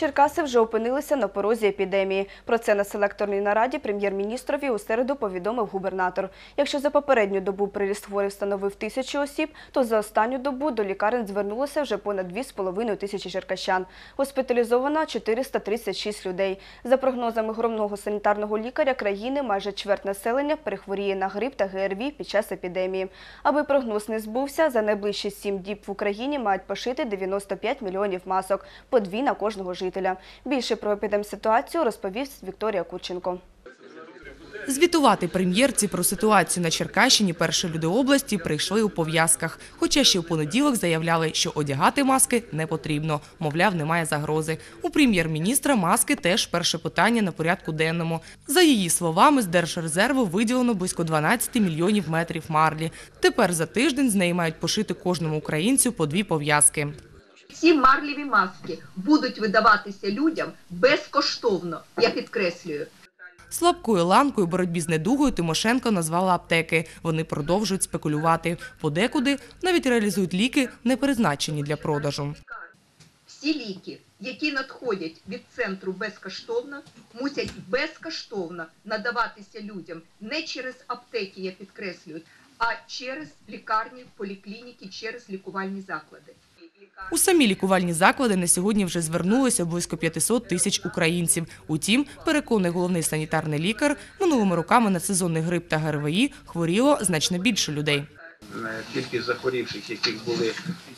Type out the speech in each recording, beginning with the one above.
Черкаси вже опинилися на порозі епідемії. Про це на селекторній нараді прем'єр-міністрові у середу повідомив губернатор. Якщо за попередню добу приріст хворих становив тисячу осіб, то за останню добу до лікарень звернулося вже понад 2,5 тисячі черкащан. Госпіталізовано 436 людей. За прогнозами головного санітарного лікаря країни, майже чверть населення перехворіє на грип та ГРВІ під час епідемії. Аби прогноз не збувся, за найближчі сім діб в Україні мають пошити 95 мільйонів масок, по дві на кожного жителя. Більше про епідемситуацію розповів Вікторія Курченко. Звітувати прем'єрці про ситуацію на Черкащині перші люди області прийшли у пов'язках. Хоча ще в понеділок заявляли, що одягати маски не потрібно. Мовляв, немає загрози. У прем'єр-міністра маски теж перше питання на порядку денному. За її словами, з Держрезерву виділено близько 12 мільйонів метрів марлі. Тепер за тиждень з неї мають пошити кожному українцю по дві пов'язки. Ці марлеві маски будуть видаватися людям безкоштовно, я підкреслюю. Слабкою ланкою боротьбі з недугою Тимошенко назвала аптеки. Вони продовжують спекулювати. Подекуди навіть реалізують ліки, не призначені для продажу. Всі ліки, які надходять від центру безкоштовно, мусять безкоштовно надаватися людям не через аптеки, я підкреслюю, а через лікарні, поліклініки, через лікувальні заклади. У самі лікувальні заклади на сьогодні вже звернулося близько 500 тисяч українців. Утім, переконує головний санітарний лікар, минулими роками на сезонний грип та ГРВІ хворіло значно більше людей. Е, Кількість захворівших, яких були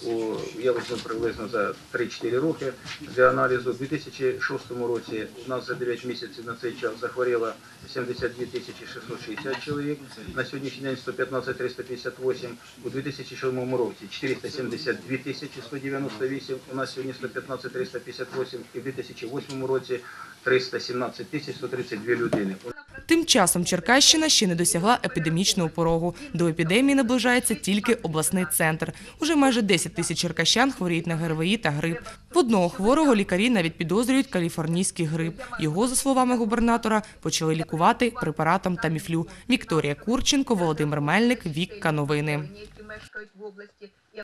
у я візьму приблизно за 3-4 роки для аналізу. У 2006 році у нас за 9 місяців на цей час захворіло 72 тисячі 660 чоловік. На сьогоднішній день 115 358. У 2007 році 472 тисячі 198. У нас сьогодні 115 358 і в 2008 році 317 тисяч 132 людини. Тим часом Черкащина ще не досягла епідемічного порогу. До епідемії наближається тільки обласний центр. Уже майже 10 тисяч черкащан хворіють на ГРВІ та грип. В одного хворого лікарі навіть підозрюють каліфорнійський грип. Його, за словами губернатора, почали лікувати препаратом Таміфлю. Вікторія Курченко, Володимир Мельник, Вікка Новини.